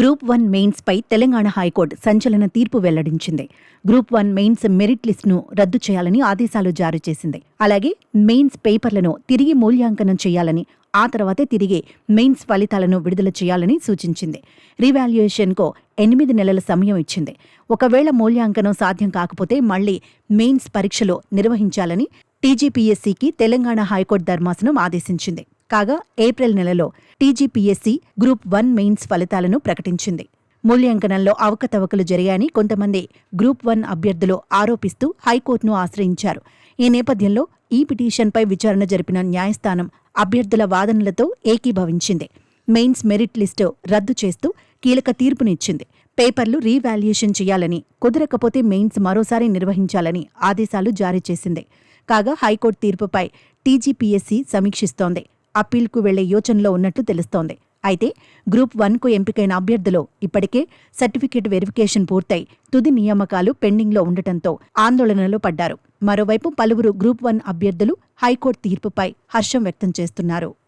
Group one mains పై Telangana high court సంచలన తీర్పు వెల్లడించింది. గ్రూప్ వన్ మెయిన్స్ మెరిట్ లిస్టును రద్దు చేయాలని ఆదేశాలు జారీ చేసింది. అలాగే మెయిన్స్ పేపర్లను తిరిగి మూల్యాంకనం చేయాలని ఆ తర్వాతే తిరిగి మెయిన్స్ ఫలితాలను విడుదల చేయాలని సూచించింది. రీవాల్యుయేషన్కు ఎనిమిది నెలల సమయం ఇచ్చింది. ఒకవేళ మూల్యాంకనం సాధ్యం కాకపోతే మళ్ళీ మెయిన్స్ పరీక్షలు నిర్వహించాలని టీజీపీఎస్సీకి తెలంగాణ హైకోర్టు ధర్మాసనం ఆదేశించింది. కాగా ఏప్రిల్ నెలలో టీజీపీఎస్సీ గ్రూప్ వన్ మెయిన్స్ ఫలితాలను ప్రకటించింది. మూల్యాంకనంలో అవకతవకలు జరిగాయని కొంతమంది గ్రూప్ వన్ అభ్యర్థులు ఆరోపిస్తూ హైకోర్టును ఆశ్రయించారు. ఈ నేపథ్యంలో ఈ పిటిషన్పై విచారణ జరిపిన న్యాయస్థానం అభ్యర్థుల వాదనలతో ఏకీభవించింది. మెయిన్స్ మెరిట్ లిస్టు రద్దు చేస్తూ కీలక తీర్పునిచ్చింది. పేపర్లు రీవాల్యుయేషన్ చేయాలని కుదరకపోతే మెయిన్స్ మరోసారి నిర్వహించాలని ఆదేశాలు జారీ చేసింది. కాగా హైకోర్టు తీర్పుపై టీజీపీఎస్సీ సమీక్షిస్తోంది. అప్పీల్కు వెళ్ళే యోచనలో ఉన్నట్లు తెలుస్తోంది. అయితే గ్రూప్ వన్కు ఎంపికైన అభ్యర్థులు ఇప్పటికే సర్టిఫికేట్ వెరిఫికేషన్ పూర్తయి తుది నియామకాలు పెండింగ్లో ఉండటంతో ఆందోళనలో పడ్డారు. మరోవైపు పలువురు గ్రూప్ వన్ అభ్యర్థులు హైకోర్టు తీర్పుపై హర్షం వ్యక్తం చేస్తున్నారు.